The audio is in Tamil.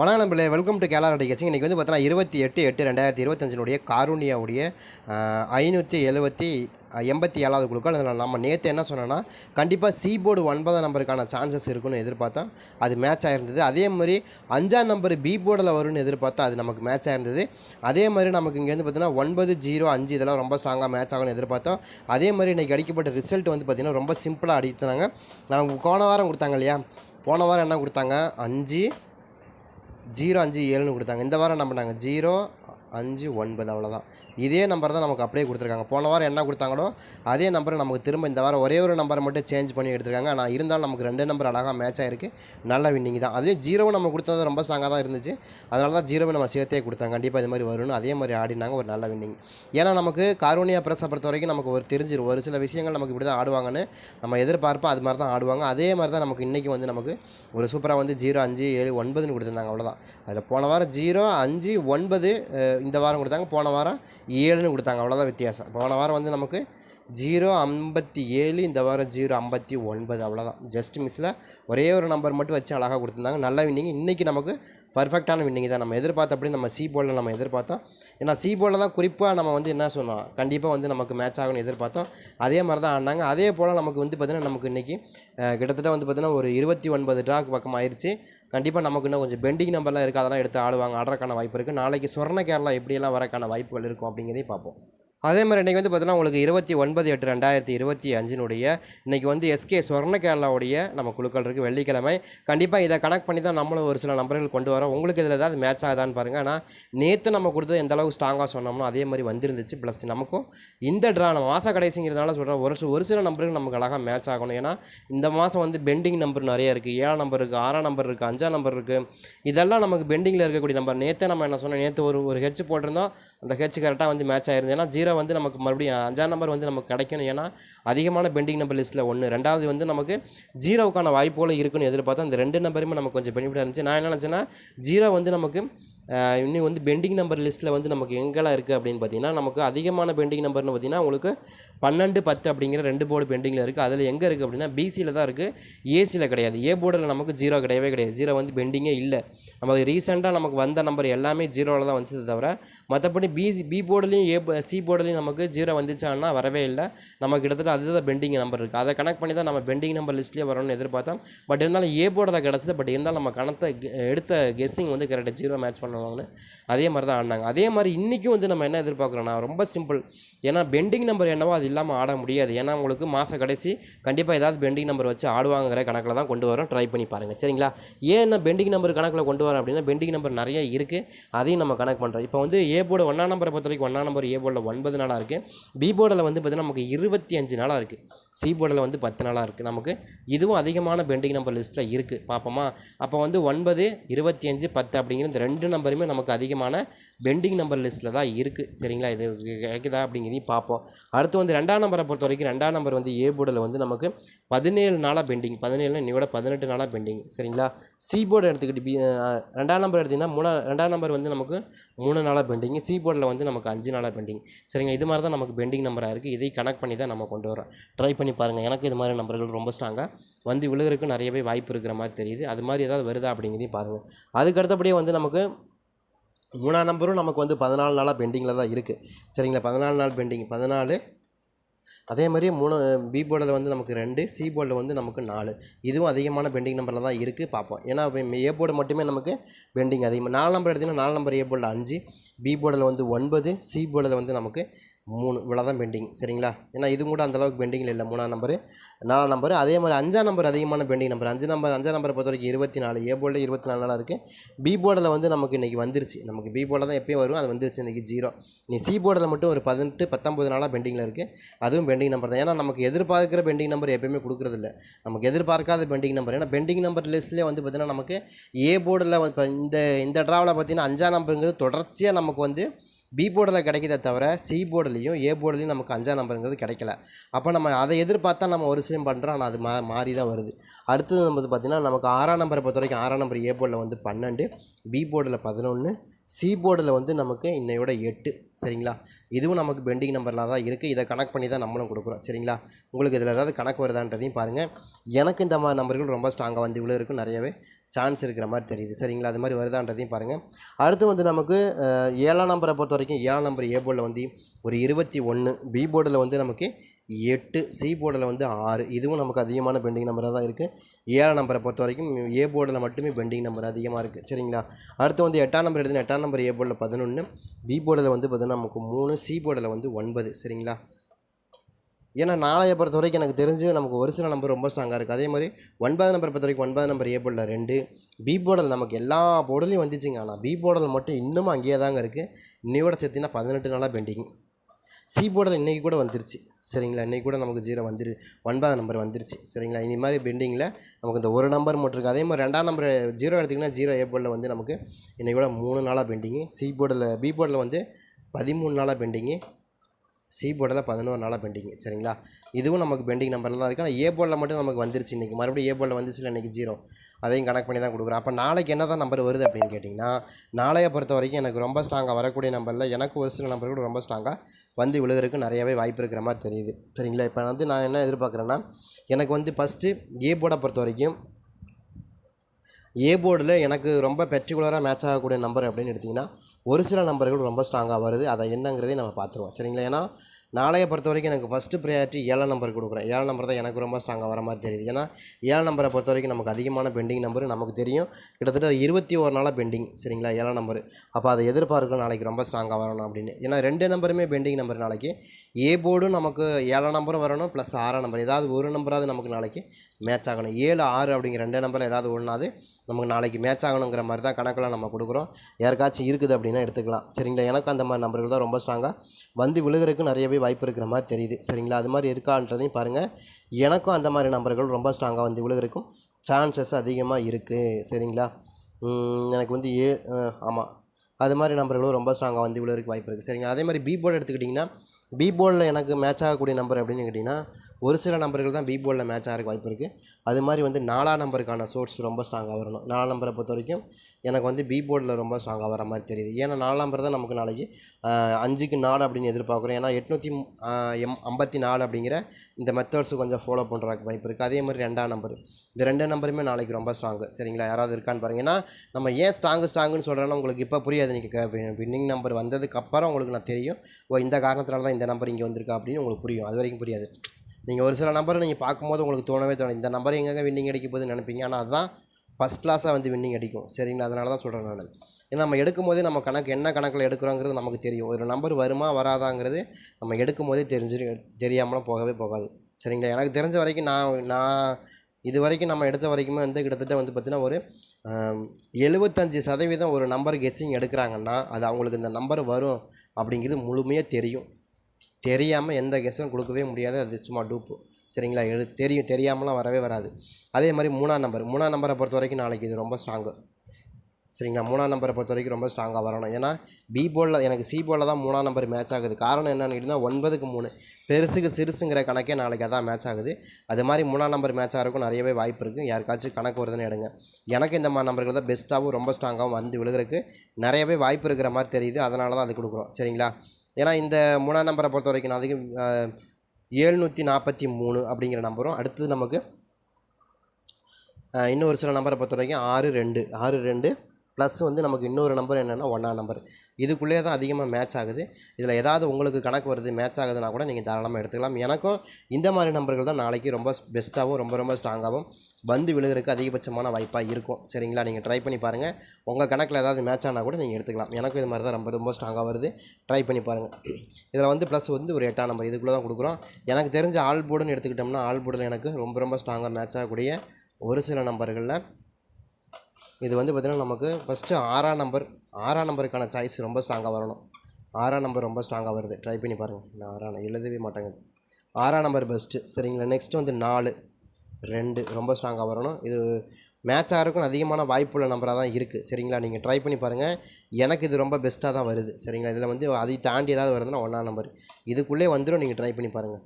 வணக்கம் நம்பளே வெல்கம் டு கேலார் கேசிங் இன்றைக்கி வந்து பார்த்தீங்கன்னா இருபத்தி எட்டு எட்டு ரெண்டாயிரத்தி இருபத்தஞ்சினுடைய காரூணியாவுடைய ஐநூற்றி எழுபத்தி எண்பத்தி ஏழாவது குழுக்கள். அதில் நம்ம நேற்று என்ன சொன்னோன்னா கண்டிப்பாக சி போர்டு ஒன்பதாம் நம்பருக்கான சான்சஸ் இருக்குன்னு எதிர்பார்த்தோம். அது மேட்ச் ஆகிருந்தது அதே மாதிரி அஞ்சாம் நம்பர் பி போர்டில் வரும்னு எதிர்பார்த்தா அது நமக்கு மேட்ச் ஆகிருந்தது அதே மாதிரி நமக்கு இங்கேருந்து பார்த்தீங்கன்னா ஒன்பது ஜீரோ அஞ்சு இதெல்லாம் ரொம்ப ஸ்ட்ராங்காக மேட்ச் ஆகும்னு எதிர்பார்த்தோம். அதே மாதிரி இன்றைக்கி அடிக்கப்பட்ட ரிசல்ட் வந்து பார்த்திங்கன்னா ரொம்ப சிம்பிளாக அடித்தாங்க. நமக்கு போன வாரம் கொடுத்தாங்க இல்லையா? போன வாரம் என்ன கொடுத்தாங்க? அஞ்சு ஜீரோ அஞ்சு ஏழுன்னு கொடுத்தாங்க. இந்த வாரம் என்ன ஜீரோ அஞ்சு ஒன்பது அவ்வளோதான் இதே நம்பர் தான் நமக்கு அப்படியே கொடுத்துருக்காங்க. போன வாரம் என்ன கொடுத்தாங்களோ அதே நம்பர் நமக்கு திரும்ப இந்த வாரம் ஒரே ஒரு நம்பரை மட்டும் சேஞ்ச் பண்ணி எடுத்துருக்காங்க. ஆனால் இருந்தாலும் நமக்கு ரெண்டு நம்பர் அழகாக மேட்ச் ஆகிருக்கு நல்ல வின்னிங் தான். அதே ஜீரோவும் நம்ம கொடுத்தது ரொம்ப ஸ்ட்ராங்காக தான் இருந்துச்சு. அதனால தான் ஜீரோவை நம்ம சேர்த்தே கொடுத்தாங்க கண்டிப்பாக இது மாதிரி வரும்னு அதே மாதிரி ஆடினாங்க. ஒரு நல்ல வின்னிங் ஏன்னா நமக்கு காரோனியா பிரஸை பொறுத்த வரைக்கும் நமக்கு ஒரு தெரிஞ்சிரும். ஒரு சில விஷயங்கள் நமக்கு இப்படி தான் ஆடுவாங்கன்னு நம்ம எதிர்பார்ப்போம். அது மாதிரி தான் ஆடுவாங்க. அதே மாதிரி தான் நமக்கு இன்றைக்கி வந்து நமக்கு ஒரு சூப்பராக வந்து ஜீரோ அஞ்சு ஏழு ஒன்பதுன்னு கொடுத்துருந்தாங்க. அவ்வளோதான் அதில் போன வாரம் ஜீரோ அஞ்சு ஒன்பது இந்த வாரம் கொடுத்தாங்க. போன வாரம் ஏழுன்னு கொடுத்தாங்க. அவ்வளோதான் வித்தியாசம். போன வாரம் வந்து நமக்கு ஜீரோ ஐம்பத்தி ஏழு இந்த வாரம் ஜீரோ ஐம்பத்தி ஒன்பது அவ்வளோதான் ஜஸ்ட் மிஸ்ஸில் ஒரே ஒரு நம்பர் மட்டும் வச்சு அழகாக கொடுத்துருந்தாங்க. நல்ல வின்னிங் இன்றைக்கி நமக்கு பர்ஃபெக்டான வின்னிங் தான். நம்ம எதிர்பார்த்த அப்படி நம்ம சி போலில் நம்ம எதிர்பார்த்தோம் ஏன்னா சி போலில் தான் குறிப்பாக நம்ம வந்து என்ன சொன்னோம்? கண்டிப்பாக வந்து நமக்கு மேட்ச் ஆகும்னு எதிர்பார்த்தோம். அதே மாதிரி தான் ஆடினாங்க. அதே போல் நமக்கு வந்து பார்த்திங்கன்னா நமக்கு இன்றைக்கி கிட்டத்தட்ட வந்து பார்த்திங்கன்னா ஒரு இருபத்தி ஒன்பது ட்ராக் பக்கம் ஆயிடுச்சு கண்டிப்பாக நமக்கு இன்னும் கொஞ்சம் பெண்டிங் நம்பர்லாம் இருக்குது அதெல்லாம் எடுத்து ஆடுவாங்க ஆடுறதுக்கான வாய்ப்பு இருக்குது நாளைக்கு சொர்ண கேரளா எப்படியெல்லாம் வரக்கான வாய்ப்புகள் இருக்கும் அப்படிங்கிறதையும் பார்ப்போம். அதே மாதிரி இன்றைக்கி வந்து பார்த்தீங்கன்னா உங்களுக்கு இருபத்தி ஒன்பது எட்டு ரெண்டாயிரத்தி இருபத்தி அஞ்சினுடைய இன்றைக்கி வந்து எஸ்கே ஸ்வர்ண கேரளாவுடைய நம்ம குழுக்கள் இருக்குது வெள்ளிக்கிழமை. கண்டிப்பாக இதை கனெக்ட் பண்ணி தான் நம்மளும் ஒரு சில நம்பர்கள் கொண்டு வரோம். உங்களுக்கு இதில் ஏதாவது மேட்ச் ஆகுதான்னு பாருங்கள் ஆனால் நேற்று நம்ம கொடுத்தது எந்த அளவுக்கு ஸ்ட்ராங்காக சொன்னோமோ அதே மாதிரி வந்துருந்துச்சு. ப்ளஸ் நமக்கும் இந்த ட்ரா நம்ம மாத கடைசிங்கிறதுனால சொல்கிறோம் ஒரு சில ஒரு சில நம்பர்கள் நமக்கு அழகாக மேட்ச் ஆகணும். ஏன்னா இந்த மாதம் வந்து பெண்டிங் நம்பர் நிறைய இருக்குது ஏழாம் நம்பர் இருக்குது ஆறாம் நம்பர் இருக்குது அஞ்சாம் நம்பர் இருக்குது இதெல்லாம் நமக்கு பெண்டிங்கில் இருக்கக்கூடிய நம்பர் நேற்றே நம்ம என்ன சொன்னோம் நேற்று ஒரு ஒரு ஹெச் போட்டிருந்தோம். அந்த ஹெச் கரெக்டாக வந்து மேட்ச் ஆயிருந்தது. ஏன்னா ஜீரோ வந்து நமக்கு மறுபடியும் அஞ்சாம் நம்பர் வந்து நமக்கு கிடைக்கணும். ஏன்னா அதிகமான பெண்டிங் நம்பர் லிஸ்ட்டில் ஒன்று ரெண்டாவது வந்து நமக்கு ஜீரோவுக்கான வாய்ப்புகளும் இருக்குன்னு எதிர்பார்த்தா அந்த ரெண்டு நம்பருமே நமக்கு கொஞ்சம் பெனிஃபிட்டாக இருந்துச்சு. நான் என்ன நினச்சேன்னா ஜீரோ வந்து நமக்கு இன்னும் வந்து பெண்டிங் நம்பர் லிஸ்ட்டில் வந்து நமக்கு எங்கெல்லாம் இருக்குது அப்படின்னு பார்த்தீங்கன்னா நமக்கு அதிகமான பெண்டிங் நம்பர்னு பார்த்தீங்கன்னா உங்களுக்கு பன்னெண்டு பத்து அப்படிங்கிற ரெண்டு போர்டு பெண்டிங்கில் இருக்குது அதில் எங்கே இருக்குது அப்படின்னா பிசியில் தான் இருக்குது ஏசியில் கிடையாது. ஏ போர்டில் நமக்கு ஜீரோ கிடையவே கிடையாது. ஜீரோ வந்து பெண்டிங்கே இல்லை. நமக்கு ரீசெண்டாக நமக்கு வந்த நம்பர் எல்லாமே ஜீரோவில் தான் வந்துச்சு தவிர மற்றபடி பிசி பி போர்டுலையும் ஏ சி போர்டுலையும் நமக்கு ஜீரோ வந்துச்சான்னா வரவே இல்லை. நமக்கு கிட்டத்தட்ட அதுதான் பெண்டிங் நம்பர் இருக்குது அதை கனெக்ட் பண்ணி தான் நம்ம பெண்டிங் நம்பர் லிஸ்ட்லேயே வரணும்னு எதிர்பார்த்தோம். பட் இருந்தாலும் ஏ போர்டில் கிடச்சிது. பட் இருந்தாலும் நம்ம கணத்தை எடுத்த கெஸ்ஸிங் வந்து கரெக்டாக ஜீரோ மேட்ச் பண்ணுவாங்கன்னு அதே மாதிரி தான் ஆடினாங்க. அதே மாதிரி இன்றைக்கும் வந்து நம்ம என்ன எதிர்பார்க்குறோம்னா ரொம்ப சிம்பிள் ஏன்னா பெண்டிங் நம்பர் என்னவோ அது இல்லாமல் ஆட முடியாது. ஏன்னா உங்களுக்கு மாத கடைசி கண்டிப்பாக ஏதாவது பெண்டிங் நம்பர் வச்சு ஆடுவாங்கிற கணக்கில் தான் கொண்டு வரோம். ட்ரை பண்ணி பாருங்கள் சரிங்களா? ஏன் என்ன பெண்டிங் நம்பர் கணக்கில் கொண்டு வரோம் அப்படின்னா பெண்டிங் நம்பர் நிறைய இருக்குது அதையும் நம்ம கணக்கு பண்ணுறோம் இப்போ வந்து ஏ போர்டு ஒன்றா நம்பரை பொறுத்த வரைக்கும் ஒன்றா நம்பர் ஏ போர்டில் ஒன்பது நாளாக இருக்குது பி போர்டில் வந்து பார்த்திங்கன்னா நமக்கு இருபத்தி அஞ்சு நாளாக இருக்குது சி போர்டில் வந்து பத்து நாளாக இருக்குது நமக்கு. இதுவும் அதிகமான பெண்டிங் நம்பர் லிஸ்ட்டில் இருக்குது பார்ப்போமா அப்போ வந்து ஒன்பது இருபத்தி அஞ்சு பத்து அப்படிங்கிற இந்த ரெண்டு நம்பருமே நமக்கு அதிகமான பெண்டிங் நம்பர் லிஸ்ட்டில் தான் இருக்குது சரிங்களா? இது கிடைக்குதா அப்படிங்கிறதையும் பார்ப்போம். அடுத்து வந்து ரெண்டாம் நம்பரை பொறுத்த வரைக்கும் ரெண்டாம் நம்பர் வந்து ஏ போர்டில் வந்து நமக்கு பதினேழு நாளாக பெண்டிங். பதினேழு இன்னையோட பதினெட்டு நாளாக பெண்டிங். சரிங்களா? சி போர்டு எடுத்துக்கிட்டு பி ரெண்டாம் நம்பர் எடுத்திங்கன்னா மூணா ரெண்டாம் நம்பர் வந்து நமக்கு மூணு நாளாக பெண்டிங். சி போர்டில் வந்து நமக்கு அஞ்சு நாளாக பெண்டிங். சரிங்க இது மாதிரி தான் நமக்கு பெண்டிங் நம்பராக இருக்குது இதை கனெக்ட் பண்ணி தான் நம்ம கொண்டு வரோம் ட்ரை பண்ணி பாருங்கள் எனக்கு இது மாதிரி நம்பர்கள் ரொம்ப ஸ்ட்ராங்காக வந்து விழுகிறதுக்கு நிறையவே வாய்ப்பு இருக்கிற மாதிரி தெரியுது. அது மாதிரி ஏதாவது வருதா அப்படிங்கிறதையும் பாருங்கள் அதுக்கு அடுத்தபடியே வந்து நமக்கு மூணாம் நம்பரும் நமக்கு வந்து பதினாலு நாளாக பெண்டிங்கில் தான் இருக்குது சரிங்களா? பதினாலு நாள் பெண்டிங் பதினாலு அதே மாதிரி மூணு பி போர்டில் வந்து நமக்கு ரெண்டு சி போர்டில் வந்து நமக்கு நாலு. இதுவும் அதிகமான பெண்டிங் நம்பரில் தான் இருக்குது பார்ப்போம் ஏன்னா ஏ போர்டு மட்டுமே நமக்கு பெண்டிங் அதிகமாக நாலு நம்பர் எடுத்திங்கன்னா நாலு நம்பர் ஏ போர்டில் அஞ்சு பி போர்டில் வந்து ஒன்பது சி போர்டில் வந்து நமக்கு மூணு இவ்வளோ தான் பெண்டிங் சரிங்களா? ஏன்னா இது கூட அந்தளவுக்கு பெண்டிங்கில் இல்லை மூணாம் நம்பரு நாலாம் நம்பர் அதே மாதிரி அஞ்சாம் நம்பர் அதிகமான பெண்டிங் நம்பர் அஞ்சு நம்பர் அஞ்சாம் நம்பரை பொறுத்த வரைக்கும் இருபத்தி நாலு ஏ போர்டில் இருபத்தி நாலு நாளாக இருக்குது பி போர்டில் வந்து நமக்கு இன்றைக்கி வந்துருச்சு. நமக்கு பி போர்டில் தான் எப்போயும் வரும். அது வந்துருச்சு இன்றைக்கி ஜீரோ நீ சி போர்டில் மட்டும் ஒரு பதினெட்டு பத்தொம்பது நாளாக பெண்டிங்கில் இருக்குது அதுவும் பெண்டிங் நம்பர் தான். ஏன்னா நமக்கு எதிர்பார்க்குற பெண்டிங் நம்பர் எப்பயுமே கொடுக்குறதில்ல நமக்கு எதிர்பார்க்காத பெண்டிங் நம்பர் ஏன்னா பெண்டிங் நம்பர் லிஸ்ட்லேயே வந்து பார்த்திங்கன்னா நமக்கு ஏ போர்டில் இப்போ இந்த இந்த ட்ராவில் பார்த்தீங்கன்னா அஞ்சாம் நம்பருங்கிறது தொடர்ச்சியாக நமக்கு வந்து பி போர்டில் கிடைக்கிறத தவிர சி போர்டுலேயும் ஏ போர்டுலேயும் நமக்கு அஞ்சாம் நம்பருங்கிறது கிடைக்கல. அப்போ நம்ம அதை எதிர்பார்த்தா நம்ம ஒரு விஷயம் பண்ணுறோம் ஆனால் அது மா மாறி தான் வருது. அடுத்தது வந்து பார்த்திங்கன்னா நமக்கு ஆறாம் நம்பரை பொறுத்த வரைக்கும் ஆறாம் நம்பர் ஏ போர்டில் வந்து பன்னெண்டு பி போர்டில் பதினொன்று சி போர்டில் வந்து நமக்கு இன்னையோட எட்டு சரிங்களா? இதுவும் நமக்கு பெண்டிங் நம்பரில் தான் இருக்குது. இதை கனெக்ட் பண்ணி தான் நம்மளும் கொடுக்குறோம் சரிங்களா? உங்களுக்கு இதில் ஏதாவது கணக்கு வருதான்றதையும் பாருங்கள் எனக்கு இந்த மாதிரி நம்பர்கள் ரொம்ப ஸ்ட்ராங்காக வந்து இவ்வளோ இருக்கும் நிறையவே. சான்ஸ் இருக்கிற மாதிரி தெரியுது. சரிங்களா? அது மாதிரி வருதான்றதையும் பாருங்கள் அடுத்து வந்து நமக்கு ஏழாம் நம்பரை பொறுத்த வரைக்கும் ஏழாம் நம்பர் ஏ போர்டில் வந்து ஒரு இருபத்தி ஒன்று பி போர்டில் வந்து நமக்கு எட்டு சி போர்டில் வந்து ஆறு. இதுவும் நமக்கு அதிகமான பெண்டிங் நம்பராக தான் இருக்குது ஏழாம் நம்பரை பொறுத்த வரைக்கும் ஏ போர்டில் மட்டுமே பெண்டிங் நம்பர் அதிகமாக இருக்குது சரிங்களா? அடுத்து வந்து எட்டாம் நம்பர் எடுத்து எட்டாம் நம்பர் ஏ போர்டில் பதினொன்று பி போர்டில் வந்து பார்த்தீங்கன்னா நமக்கு மூணு சி போர்டில் வந்து ஒன்பது. சரிங்களா? ஏன்னா நாளைய பொறுத்த வரைக்கும் எனக்கு தெரிஞ்சு நமக்கு ஒரு சில நம்பர் ரொம்ப ஸ்ட்ராங்காக இருக்குது அதே மாதிரி ஒன்பது நம்பர் பொறுத்த வரைக்கும் ஒன்பது நம்பர் ஏ போர்டில் ரெண்டு. பி போர்டில் நமக்கு எல்லா போர்டுலையும் வந்துச்சுங்க. ஆனால் பி போர்டில் மட்டும் இன்னமும் அங்கேயே தாங்க இருக்குது இன்னையோட சேர்த்தினா பதினெட்டு நாளாக பெண்டிங் சி போர்டில் இன்றைக்கி கூட வந்துருச்சு. சரிங்களா? இன்றைக்கி கூட நமக்கு ஜீரோ வந்துரு ஒன்பது நம்பர் வந்துருச்சு. சரிங்களா? இந்த மாதிரி பெண்டிங்கில் நமக்கு இந்த ஒரு நம்பர் மட்டும் இருக்குது அதே மாதிரி ரெண்டாம் நம்பர் ஜீரோ எடுத்திங்கன்னா ஜீரோ ஏ போர்டில் வந்து நமக்கு இன்றைக்கி கூட மூணு நாளாக பெண்டிங்கு சி போர்டில் பி போர்டில் வந்து பதிமூணு நாளாக பெண்டிங்கு சி போர்டில் பதினோரு நாளாக பெண்டிங் சரிங்களா? இதுவும் நமக்கு பெண்டிங் நம்பரில் தான் இருக்குது ஆனால் ஏ போர்டில் மட்டும் நமக்கு வந்துருச்சு இன்றைக்கி மறுபடியும் ஏ போர்டில் வந்துச்சு இன்றைக்கி ஜீரோ அதையும் கனெக்ட் பண்ணி தான் கொடுக்குறோம். அப்போ நாளைக்கு என்ன தான் நம்பர் வருது அப்படின்னு கேட்டிங்கன்னா நாளையை பொறுத்த வரைக்கும் எனக்கு ரொம்ப ஸ்ட்ராங்காக வரக்கூடிய நம்பரில் எனக்கு ஒரு சில நம்பர் கூட ரொம்ப ஸ்ட்ராங்காக வந்து விழுகிறதுக்கு நிறையவே வாய்ப்பு இருக்கிற மாதிரி தெரியுது. சரிங்களா? இப்போ வந்து நான் என்ன எதிர்பார்க்குறேன்னா எனக்கு வந்து ஃபஸ்ட்டு ஏ போர்டை பொறுத்த வரைக்கும் ஏ போர்டில் எனக்கு ரொம்ப பெர்டிகுலராக மேட்ச் ஆகக்கூடிய நம்பர் அப்படின்னு எடுத்திங்கன்னா ஒரு சில நம்பர்கள் ரொம்ப ஸ்ட்ராங்காக வருது. அதை என்னங்கிறதையும் நம்ம பார்த்துருவோம். சரிங்களா? ஏன்னா நாளைய பொறுத்த வரைக்கும் எனக்கு ஃபஸ்ட்டு ப்ரையாரிட்டி ஏழாம் நம்பர் கொடுக்குறேன். ஏழாம் நம்பர் தான் எனக்கு ரொம்ப ஸ்ட்ராங்காக வர மாதிரி தெரியுது. ஏன்னா ஏழாம் நம்பரை பொறுத்த வரைக்கும் நமக்கு அதிகமான பெண்டிங் நம்பர் நமக்கு தெரியும். கிட்டத்தட்ட இருபத்தி ஒரு நாளாக பெண்டிங் சரிங்களா? ஏழாம் நம்பர். அப்போ அதை எதிர்பார்க்கணும் நாளைக்கு ரொம்ப ஸ்ட்ராங்காக வரணும் அப்படின்னு. ஏன்னா ரெண்டு நம்பருமே பெண்டிங் நம்பர் நாளைக்கு. ஏ போர்டும் நமக்கு ஏழாம் நம்பரும் வரணும் ப்ளஸ் ஆறாம் நம்பர் ஏதாவது ஒரு நம்பராவது நமக்கு நாளைக்கு மேட்ச் ஆகணும். ஏழு ஆறு அப்படிங்கிற ரெண்டு நம்பரில் ஏதாவது ஒன்றாவது நமக்கு நாளைக்கு மேட்ச் ஆகணுங்கிற மாதிரி தான் கணக்கில் நம்ம கொடுக்குறோம். யாருக்காச்சும் இருக்குது அப்படின்னா எடுத்துக்கலாம். சரிங்களா? எனக்கு அந்த மாதிரி நம்பர்கள் தான் ரொம்ப ஸ்ட்ராங்காக வந்து விழுகிறதுக்கு நிறையவே வாய்ப்பு இருக்கிற மாதிரி தெரியுது. சரிங்களா? அது மாதிரி இருக்கான்றதையும் பாருங்கள் எனக்கும் அந்த மாதிரி நம்பர்கள் ரொம்ப ஸ்ட்ராங்காக வந்து விழுகிறதுக்கும் சான்சஸ் அதிகமாக இருக்குது சரிங்களா? எனக்கு வந்து ஏ ஆமாம் அது மாதிரி நம்பர்களும் ரொம்ப ஸ்ட்ராங்காக வந்து விழுகிறதுக்கு வாய்ப்பு இருக்குது சரிங்களா? அதே மாதிரி பி போர்டு எடுத்துக்கிட்டிங்கன்னா பி போர்டில் எனக்கு மேட்ச் ஆகக்கூடிய நம்பர் அப்படின்னு கேட்டிங்கன்னா ஒரு சில நம்பர்கள் தான் பி போர்டில் மேட்ச் ஆகிறக்கு வாய்ப்பு இருக்குது அது மாதிரி வந்து நாலாம் நம்பருக்கான சோர்ஸ் ரொம்ப ஸ்ட்ராங்காக வரணும். நாலாம் நம்பரை பொறுத்த வரைக்கும் எனக்கு வந்து பி போர்டில் ரொம்ப ஸ்ட்ராங்காக வர மாதிரி தெரியுது. ஏன்னா நாலாம் நம்பர் தான் நமக்கு நாளைக்கு அஞ்சுக்கு நாலு அப்படின்னு எதிர்பார்க்குறோம். ஏன்னா எட்நூற்றி எம் ஐம்பத்தி நாலு அப்படிங்கிற இந்த மெத்தட்ஸ் கொஞ்சம் ஃபாலோ பண்ணுறதுக்கு வாய்ப்பு இருக்குது அதே மாதிரி ரெண்டாம் நம்பர். இந்த ரெண்டு நம்பருமே நாளைக்கு ரொம்ப ஸ்ட்ராங்கு சரிங்களா? யாராவது இருக்கான்னு பாருங்கள் ஏன்னா நம்ம ஏன் ஸ்ட்ராங்கு ஸ்ட்ராங்குன்னு சொல்கிறேன்னா உங்களுக்கு இப்போ புரியாது. நீங்கள் வின்னிங் நம்பர் வந்ததுக்கு அப்புறம் உங்களுக்கு நான் தெரியும். ஓ இந்த காரணத்தினால தான் இந்த நம்பர் இங்கே வந்திருக்கா அப்படின்னு உங்களுக்கு புரியும். அது வரைக்கும் புரியாது. நீங்கள் ஒரு சில நம்பரை நீங்கள் பார்க்கும்போது உங்களுக்கு தோணவே தோணும் இந்த நம்பர் எங்கெங்கே வின்னிங் அடிக்க போகுதுன்னு நினைப்பீங்க. ஆனால் அதுதான் ஃபஸ்ட் கிளாஸாக வந்து வின்னிங் அடிக்கும். சரிங்களா? அதனால தான் சொல்கிறேன் நான். ஏன்னா நம்ம எடுக்கும் போதே நம்ம கணக்கு என்ன கணக்கில் எடுக்கிறோங்கிறது நமக்கு தெரியும். ஒரு நம்பர் வருமா வராதாங்கிறது நம்ம எடுக்கும் போதே தெரிஞ்சு தெரியாமலாம் போகவே போகாது. சரிங்களா? எனக்கு தெரிஞ்ச வரைக்கும் நான் நான் இது வரைக்கும் நம்ம எடுத்த வரைக்குமே வந்து கிட்டத்தட்ட வந்து பார்த்திங்கன்னா ஒரு எழுபத்தஞ்சி எழுபத்தஞ்சு சதவீதம் ஒரு நம்பர் கெஸ்ஸிங் எடுக்கிறாங்கன்னா அது அவங்களுக்கு இந்த நம்பர் வரும் அப்படிங்கிறது முழுமையாக தெரியும். தெரியாமல் எந்த கெஸ்ஸும் கொடுக்கவே முடியாது. அது சும்மா டூப்பு. சரிங்களா? எழு தெரியும் தெரியாமலாம் வரவே வராது. அதே மாதிரி மூணாம் நம்பர். மூணாம் நம்பரை பொறுத்த வரைக்கும் நாளைக்கு இது ரொம்ப ஸ்ட்ராங்கு சரிங்களா? மூணாம் நம்பரை பொறுத்த வரைக்கும் ரொம்ப ஸ்ட்ராங்காக வரணும். ஏன்னா பி போலில் எனக்கு சி போலில் தான் மூணாம் நம்பர் மேட்ச் ஆகுது. காரணம் என்னன்னு கேட்டிங்கன்னா ஒன்பதுக்கு மூணு. பெருசுக்கு சிறுசுங்கிற கணக்கே நாளைக்கு அதான் மேட்ச் ஆகுது. அது மாதிரி மூணாம் நம்பர் மேட்ச் இருக்கும் நிறையவே வாய்ப்பு இருக்குது யாருக்காச்சும் கணக்கு வருதுன்னு எடுங்க. எனக்கு இந்த மாதிரி நம்பர்கள் தான் பெஸ்ட்டாகவும் ரொம்ப ஸ்ட்ராங்காகவும் வந்து விழுகிறதுக்கு நிறையவே வாய்ப்பு இருக்கிற மாதிரி தெரியுது. அதனால தான் அது கொடுக்குறோம். சரிங்களா? ஏன்னா இந்த மூணாம் நம்பரை பொறுத்த வரைக்கும் நான் அதிகம் ஏழ்நூற்றி நாற்பத்தி மூணு அப்படிங்கிற நம்பரும். அடுத்தது நமக்கு இன்னும் ஒரு சில நம்பரை பொறுத்த வரைக்கும் ஆறு ரெண்டு ஆறு ரெண்டு ப்ளஸ் வந்து நமக்கு இன்னொரு நம்பர் என்னென்னா ஒன்றா நம்பர் இதுக்குள்ளேயே தான் அதிகமாக மேட்ச் ஆகுது. இதில் ஏதாவது உங்களுக்கு கணக்கு வருது மேட்ச் ஆகுதுன்னா கூட நீங்கள் தாராளமாக எடுத்துக்கலாம். எனக்கும் இந்த மாதிரி நம்பர்கள் தான் நாளைக்கு ரொம்ப பெஸ்ட்டாகவும் ரொம்ப ரொம்ப ஸ்ட்ராங்காகவும் வந்து விழுகிறதுக்கு அதிகபட்சமான வாய்ப்பாக இருக்கும். சரிங்களா? நீங்கள் ட்ரை பண்ணி பாருங்கள் உங்கள் கணக்கில் ஏதாவது மேட்ச் ஆனால் கூட நீங்கள் எடுத்துக்கலாம். எனக்கும் இது மாதிரி தான் ரொம்ப ரொம்ப ஸ்ட்ராங்காக வருது. ட்ரை பண்ணி பாருங்கள் இதில் வந்து ப்ளஸ் வந்து ஒரு எட்டாம் நம்பர் இதுக்குள்ளே தான் கொடுக்குறோம். எனக்கு தெரிஞ்ச ஆல் போர்டுன்னு எடுத்துக்கிட்டோம்னா ஆல் போர்டில் எனக்கு ரொம்ப ரொம்ப ஸ்ட்ராங்காக மேட்ச் ஆகக்கூடிய ஒரு சில நம்பர்களில் இது வந்து பார்த்திங்கன்னா நமக்கு ஃபஸ்ட்டு ஆறாம் நம்பர் ஆறாம் நம்பருக்கான சாய்ஸ் ரொம்ப ஸ்ட்ராங்காக வரணும். ஆறாம் நம்பர் ரொம்ப ஸ்ட்ராங்காக வருது. ட்ரை பண்ணி பாருங்கள் நான் ஆறாம் எழுதவே மாட்டேங்குது. ஆறாம் நம்பர் பெஸ்ட்டு சரிங்களா? நெக்ஸ்ட்டு வந்து நாலு ரெண்டு ரொம்ப ஸ்ட்ராங்காக வரணும். இது மேட்ச் ஆகிறக்கும் அதிகமான வாய்ப்புள்ள நம்பராக தான் இருக்குது சரிங்களா? நீங்கள் ட்ரை பண்ணி பாருங்கள் எனக்கு இது ரொம்ப பெஸ்ட்டாக தான் வருது. சரிங்களா? இதில் வந்து அதை தாண்டி ஏதாவது வருதுன்னா ஒன்றாம் நம்பர் இதுக்குள்ளே வந்துடும் நீங்கள் ட்ரை பண்ணி பாருங்கள்